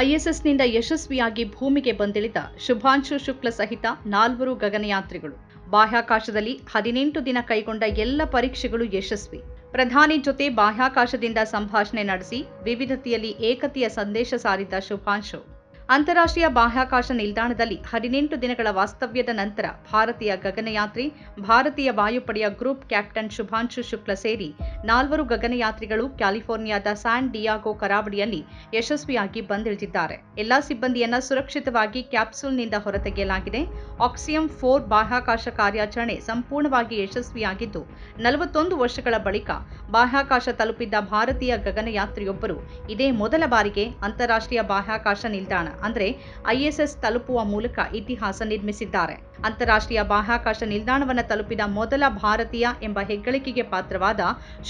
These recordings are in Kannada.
ಐಎಸ್ಎಸ್ನಿಂದ ಯಶಸ್ವಿಯಾಗಿ ಭೂಮಿಗೆ ಬಂದಿಳಿದ ಶುಭಾಂಶು ಶುಕ್ಲ ಸಹಿತ ನಾಲ್ವರು ಗಗನಯಾತ್ರಿಗಳು. ಬಾಹ್ಯಾಕಾಶದಲ್ಲಿ ಹದಿನೆಂಟು ದಿನ ಕೈಗೊಂಡ ಎಲ್ಲ ಪರೀಕ್ಷೆಗಳು ಯಶಸ್ವಿ. ಪ್ರಧಾನಿ ಜೊತೆ ಬಾಹ್ಯಾಕಾಶದಿಂದ ಸಂಭಾಷಣೆ ನಡೆಸಿ ವಿವಿಧತೆಯಲ್ಲಿ ಏಕತೆಯ ಸಂದೇಶ ಸಾರಿದ ಶುಭಾಂಶು. ಅಂತಾರಾಷ್ಟ್ರೀಯ ಬಾಹ್ಯಾಕಾಶ ನಿಲ್ದಾಣದಲ್ಲಿ ಹದಿನೆಂಟು ದಿನಗಳ ವಾಸ್ತವ್ಯದ ನಂತರ ಭಾರತೀಯ ಗಗನಯಾತ್ರಿ, ಭಾರತೀಯ ವಾಯುಪಡೆಯ ಗ್ರೂಪ್ ಕ್ಯಾಪ್ಟನ್ ಶುಭಾಂಶು ಶುಕ್ಲ ಸೇರಿ ನಾಲ್ವರು ಗಗನಯಾತ್ರಿಗಳು ಕ್ಯಾಲಿಫೋರ್ನಿಯಾದ ಸ್ಯಾನ್ ಡಿಯಾಗೋ ಕರಾವಳಿಯಲ್ಲಿ ಯಶಸ್ವಿಯಾಗಿ ಬಂದಿಳಿದಿದ್ದಾರೆ. ಎಲ್ಲಾ ಸಿಬ್ಬಂದಿಯನ್ನ ಸುರಕ್ಷಿತವಾಗಿ ಕ್ಯಾಪ್ಸೂಲ್ನಿಂದ ಹೊರತೆಗೆಯಲಾಗಿದೆ. ಆಕ್ಸಿಯಂ ಫೋರ್ ಬಾಹ್ಯಾಕಾಶ ಕಾರ್ಯಾಚರಣೆ ಸಂಪೂರ್ಣವಾಗಿ ಯಶಸ್ವಿಯಾಗಿದ್ದು, ನಲವತ್ತೊಂದು ವರ್ಷಗಳ ಬಳಿಕ ಬಾಹ್ಯಾಕಾಶ ತಲುಪಿದ್ದ ಭಾರತೀಯ ಗಗನಯಾತ್ರಿಯೊಬ್ಬರು ಇದೇ ಮೊದಲ ಬಾರಿಗೆ ಅಂತಾರಾಷ್ಟ್ರೀಯ ಬಾಹ್ಯಾಕಾಶ ನಿಲ್ದಾಣ. ಅಂದರೆ ಐಎಸ್ಎಸ್ ತಲುಪುವ ಮೂಲಕ ಇತಿಹಾಸ ನಿರ್ಮಿಸಿದ್ದಾರೆ. ಅಂತಾರಾಷ್ಟ್ರೀಯ ಬಾಹ್ಯಾಕಾಶ ನಿಲ್ದಾಣವನ್ನು ತಲುಪಿದ ಮೊದಲ ಭಾರತೀಯ ಎಂಬ ಹೆಗ್ಗಳಿಕೆಗೆ ಪಾತ್ರವಾದ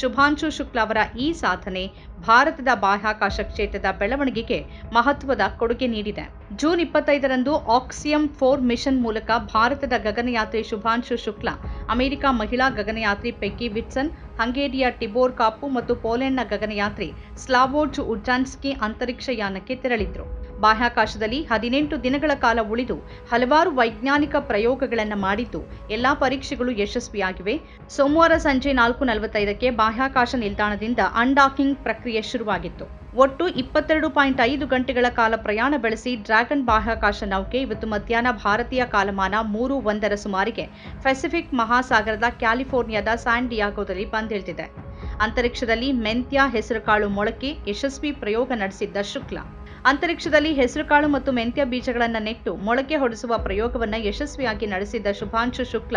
ಶುಭಾಂಶು ಶುಕ್ಲ ಅವರ ಈ ಸಾಧನೆ ಭಾರತದ ಬಾಹ್ಯಾಕಾಶ ಕ್ಷೇತ್ರದ ಬೆಳವಣಿಗೆಗೆ ಮಹತ್ವದ ಕೊಡುಗೆ ನೀಡಿದೆ. ಜೂನ್ ಇಪ್ಪತ್ತೈದರಂದು ಆಕ್ಸಿಯಂ ಫೋರ್ ಮಿಷನ್ ಮೂಲಕ ಭಾರತದ ಗಗನಯಾತ್ರಿ ಶುಭಾಂಶು ಶುಕ್ಲ, ಅಮೆರಿಕ ಮಹಿಳಾ ಗಗನಯಾತ್ರಿ ಪೆಕ್ಕಿ ವಿಟ್ಸನ್, ಹಂಗೇರಿಯ ಟಿಬೋರ್ ಕಾಪು ಮತ್ತು ಪೋಲೆಂಡ್ನ ಗಗನಯಾತ್ರಿ ಸ್ಲಾವೋಜ್ ಉಡ್ಜಾನ್ಸ್ಕಿ ಅಂತರಿಕ್ಷ ಯಾನಕ್ಕೆ ತೆರಳಿದ್ರು. ಬಾಹ್ಯಾಕಾಶದಲ್ಲಿ ಹದಿನೆಂಟು ದಿನಗಳ ಕಾಲ ಉಳಿದು ಹಲವಾರು ವೈಜ್ಞಾನಿಕ ಪ್ರಯೋಗಗಳನ್ನು ಮಾಡಿದ್ದು ಎಲ್ಲಾ ಪರೀಕ್ಷೆಗಳು ಯಶಸ್ವಿಯಾಗಿವೆ. ಸೋಮವಾರ ಸಂಜೆ ನಾಲ್ಕು ನಲವತ್ತೈದಕ್ಕೆ ಬಾಹ್ಯಾಕಾಶ ನಿಲ್ದಾಣದಿಂದ ಅನ್ಡಾಕಿಂಗ್ ಪ್ರಕ್ರಿಯೆ ಶುರುವಾಗಿತ್ತು. ಒಟ್ಟು ಇಪ್ಪತ್ತೆರಡು ಪಾಯಿಂಟ್ ಐದು ಗಂಟೆಗಳ ಕಾಲ ಪ್ರಯಾಣ ಬೆಳೆಸಿ ಡ್ರ್ಯಾಗನ್ ಬಾಹ್ಯಾಕಾಶ ನೌಕೆ ಇವತ್ತು ಮಧ್ಯಾಹ್ನ ಭಾರತೀಯ ಕಾಲಮಾನ ಮೂರು ಒಂದರ ಸುಮಾರಿಗೆ ಪೆಸಿಫಿಕ್ ಮಹಾಸಾಗರದ ಕ್ಯಾಲಿಫೋರ್ನಿಯಾದ ಸ್ಯಾನ್ ಡಿಯಾಗೋದಲ್ಲಿ ಬಂದಿಳಿದಿದೆ. ಅಂತರಿಕ್ಷದಲ್ಲಿ ಮೆಂತ್ಯ, ಹೆಸರುಕಾಳು ಮೊಳಕೆ ಯಶಸ್ವಿ ಪ್ರಯೋಗ ನಡೆಸಿದ್ದ ಶುಕ್ಲ. ಅಂತರಿಕ್ಷದಲ್ಲಿ ಹೆಸರುಕಾಳು ಮತ್ತು ಮೆಂತ್ಯ ಬೀಜಗಳನ್ನು ನೆಟ್ಟು ಮೊಳಕೆ ಹೊಡೆಸುವ ಪ್ರಯೋಗವನ್ನು ಯಶಸ್ವಿಯಾಗಿ ನಡೆಸಿದ್ದ ಶುಭಾಂಶು ಶುಕ್ಲ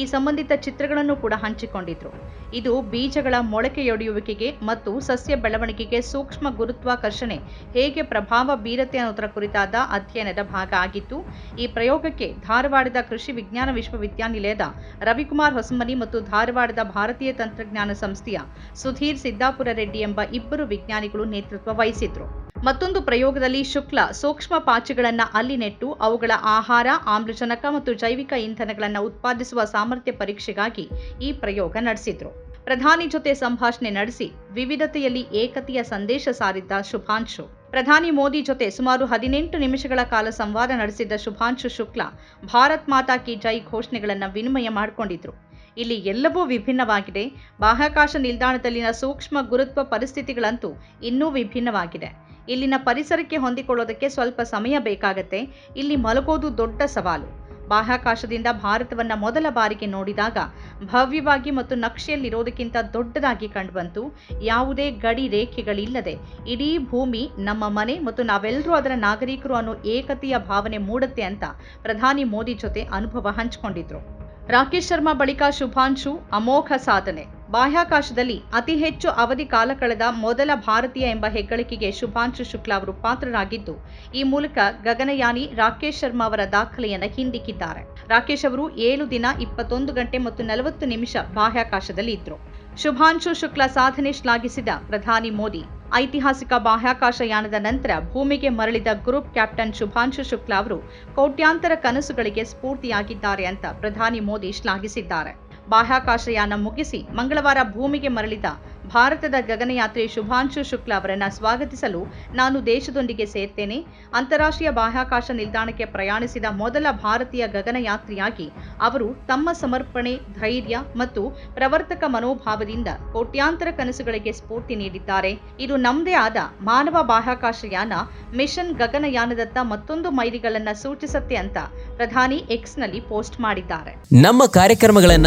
ಈ ಸಂಬಂಧಿತ ಚಿತ್ರಗಳನ್ನು ಕೂಡ ಹಂಚಿಕೊಂಡಿದ್ರು. ಇದು ಬೀಜಗಳ ಮೊಳಕೆಯೊಡೆಯುವಿಕೆಗೆ ಮತ್ತು ಸಸ್ಯ ಬೆಳವಣಿಗೆಗೆ ಸೂಕ್ಷ್ಮ ಗುರುತ್ವಾಕರ್ಷಣೆ ಹೇಗೆ ಪ್ರಭಾವ ಬೀರತೆ ಅನ್ನೋದರ ಕುರಿತಾದ ಅಧ್ಯಯನದ ಭಾಗ ಆಗಿತ್ತು. ಈ ಪ್ರಯೋಗಕ್ಕೆ ಧಾರವಾಡದ ಕೃಷಿ ವಿಜ್ಞಾನ ವಿಶ್ವವಿದ್ಯಾನಿಲಯದ ರವಿಕುಮಾರ್ ಹೊಸಮನಿ ಮತ್ತು ಧಾರವಾಡದ ಭಾರತೀಯ ತಂತ್ರಜ್ಞಾನ ಸಂಸ್ಥೆಯ ಸುಧೀರ್ ಸಿದ್ದಾಪುರ ರೆಡ್ಡಿ ಎಂಬ ಇಬ್ಬರು ವಿಜ್ಞಾನಿಗಳು ನೇತೃತ್ವ ವಹಿಸಿದ್ರು. ಮತ್ತೊಂದು ಪ್ರಯೋಗದಲ್ಲಿ ಶುಕ್ಲ ಸೂಕ್ಷ್ಮ ಪಾಚಿಗಳನ್ನು ಅಲ್ಲಿ ನೆಟ್ಟು ಅವುಗಳ ಆಹಾರ, ಆಮ್ಲಜನಕ ಮತ್ತು ಜೈವಿಕ ಇಂಧನಗಳನ್ನು ಉತ್ಪಾದಿಸುವ ಸಾಮರ್ಥ್ಯ ಪರೀಕ್ಷೆಗಾಗಿ ಈ ಪ್ರಯೋಗ ನಡೆಸಿದ್ರು. ಪ್ರಧಾನಿ ಜೊತೆ ಸಂಭಾಷಣೆ ನಡೆಸಿ ವಿವಿಧತೆಯಲ್ಲಿ ಏಕತೆಯ ಸಂದೇಶ ಸಾರಿದ್ದ ಶುಭಾಂಶು. ಪ್ರಧಾನಿ ಮೋದಿ ಜೊತೆ ಸುಮಾರು ಹದಿನೆಂಟು ನಿಮಿಷಗಳ ಕಾಲ ಸಂವಾದ ನಡೆಸಿದ್ದ ಶುಭಾಂಶು ಶುಕ್ಲ ಭಾರತ್ ಮಾತಾ ಕಿ ಜೈ ಘೋಷಣೆಗಳನ್ನು ವಿನಿಮಯ ಮಾಡಿಕೊಂಡಿದ್ರು. ಇಲ್ಲಿ ಎಲ್ಲವೂ ವಿಭಿನ್ನವಾಗಿದೆ. ಬಾಹ್ಯಾಕಾಶ ನಿಲ್ದಾಣದಲ್ಲಿನ ಸೂಕ್ಷ್ಮ ಗುರುತ್ವ ಪರಿಸ್ಥಿತಿಗಳಂತೂ ಇನ್ನೂ ವಿಭಿನ್ನವಾಗಿದೆ. ಇಲ್ಲಿನ ಪರಿಸರಕ್ಕೆ ಹೊಂದಿಕೊಳ್ಳೋದಕ್ಕೆ ಸ್ವಲ್ಪ ಸಮಯ ಬೇಕಾಗತ್ತೆ. ಇಲ್ಲಿ ಮಲಗೋದು ದೊಡ್ಡ ಸವಾಲು. ಬಾಹ್ಯಾಕಾಶದಿಂದ ಭಾರತವನ್ನ ಮೊದಲ ಬಾರಿಗೆ ನೋಡಿದಾಗ ಭವ್ಯವಾಗಿ ಮತ್ತು ನಕ್ಷೆಯಲ್ಲಿರೋದಕ್ಕಿಂತ ದೊಡ್ಡದಾಗಿ ಕಂಡುಬಂತು. ಯಾವುದೇ ಗಡಿ ರೇಖೆಗಳಿಲ್ಲದೆ ಇಡೀ ಭೂಮಿ ನಮ್ಮ ಮನೆ ಮತ್ತು ನಾವೆಲ್ಲರೂ ಅದರ ನಾಗರಿಕರು ಅನ್ನೋ ಏಕತೆಯ ಭಾವನೆ ಮೂಡುತ್ತೆ ಅಂತ ಪ್ರಧಾನಿ ಮೋದಿ ಜೊತೆ ಅನುಭವ ಹಂಚಿಕೊಂಡಿದ್ರು. ರಾಕೇಶ್ ಶರ್ಮಾ ಬಳಿಕ ಶುಭಾಂಶು, ಅಮೋಘ ಸಾಧನೆ. ಬಾಹ್ಯಾಕಾಶದಲ್ಲಿ ಅತಿ ಹೆಚ್ಚು ಅವಧಿ ಕಾಲ ಕಳೆದ ಮೊದಲ ಭಾರತೀಯ ಎಂಬ ಹೆಗ್ಗಳಿಕೆಗೆ ಶುಭಾಂಶು ಶುಕ್ಲಾ ಅವರು ಪಾತ್ರರಾಗಿದ್ದು, ಈ ಮೂಲಕ ಗಗನಯಾನಿ ರಾಕೇಶ್ ಶರ್ಮಾ ಅವರ ದಾಖಲೆಯನ್ನು ಹಿಂದಿಕ್ಕಿದ್ದಾರೆ. ರಾಕೇಶ್ ಅವರು ಏಳು ದಿನ ಇಪ್ಪತ್ತೊಂದು ಗಂಟೆ ಮತ್ತು ನಲವತ್ತು ನಿಮಿಷ ಬಾಹ್ಯಾಕಾಶದಲ್ಲಿ ಇದ್ರು. ಶುಭಾಂಶು ಶುಕ್ಲಾ ಸಾಧನೆ ಶ್ಲಾಘಿಸಿದ ಪ್ರಧಾನಿ ಮೋದಿ. ಐತಿಹಾಸಿಕ ಬಾಹ್ಯಾಕಾಶ ಯಾನದ ನಂತರ ಭೂಮಿಗೆ ಮರಳಿದ ಗ್ರೂಪ್ ಕ್ಯಾಪ್ಟನ್ ಶುಭಾಂಶು ಶುಕ್ಲಾ ಅವರು ಕೋಟ್ಯಾಂತರ ಕನಸುಗಳಿಗೆ ಸ್ಫೂರ್ತಿಯಾಗಿದ್ದಾರೆ ಅಂತ ಪ್ರಧಾನಿ ಮೋದಿ ಶ್ಲಾಘಿಸಿದ್ದಾರೆ. ಬಾಹ್ಯಾಕಾಶಯಾನ ಮುಗಿಸಿ ಮಂಗಳವಾರ ಭೂಮಿಗೆ ಮರಳಿದ ಭಾರತದ ಗಗನಯಾತ್ರಿ ಶುಭಾಂಶು ಶುಕ್ಲಾ ಅವರನ್ನು ಸ್ವಾಗತಿಸಲು ನಾನು ದೇಶದೊಂದಿಗೆ ಸೇರ್ತೇನೆ. ಅಂತಾರಾಷ್ಟ್ರೀಯ ಬಾಹ್ಯಾಕಾಶ ನಿಲ್ದಾಣಕ್ಕೆ ಪ್ರಯಾಣಿಸಿದ ಮೊದಲ ಭಾರತೀಯ ಗಗನಯಾತ್ರಿಯಾಗಿ ಅವರು ತಮ್ಮ ಸಮರ್ಪಣೆ, ಧೈರ್ಯ ಮತ್ತು ಪ್ರವರ್ತಕ ಮನೋಭಾವದಿಂದ ಕೋಟ್ಯಾಂತರ ಕನಸುಗಳಿಗೆ ಸ್ಫೂರ್ತಿ ನೀಡಿದ್ದಾರೆ. ಇದು ನಮ್ಮದೇ ಆದ ಮಾನವ ಬಾಹ್ಯಾಕಾಶಯಾನ ಮಿಷನ್ ಗಗನಯಾನದತ್ತ ಮತ್ತೊಂದು ಮೈಲಿಗಳನ್ನು ಸೂಚಿಸುತ್ತೆ ಅಂತ ಪ್ರಧಾನಿ ಎಕ್ಸ್ನಲ್ಲಿ ಪೋಸ್ಟ್ ಮಾಡಿದ್ದಾರೆ. ನಮ್ಮ ಕಾರ್ಯಕ್ರಮಗಳನ್ನ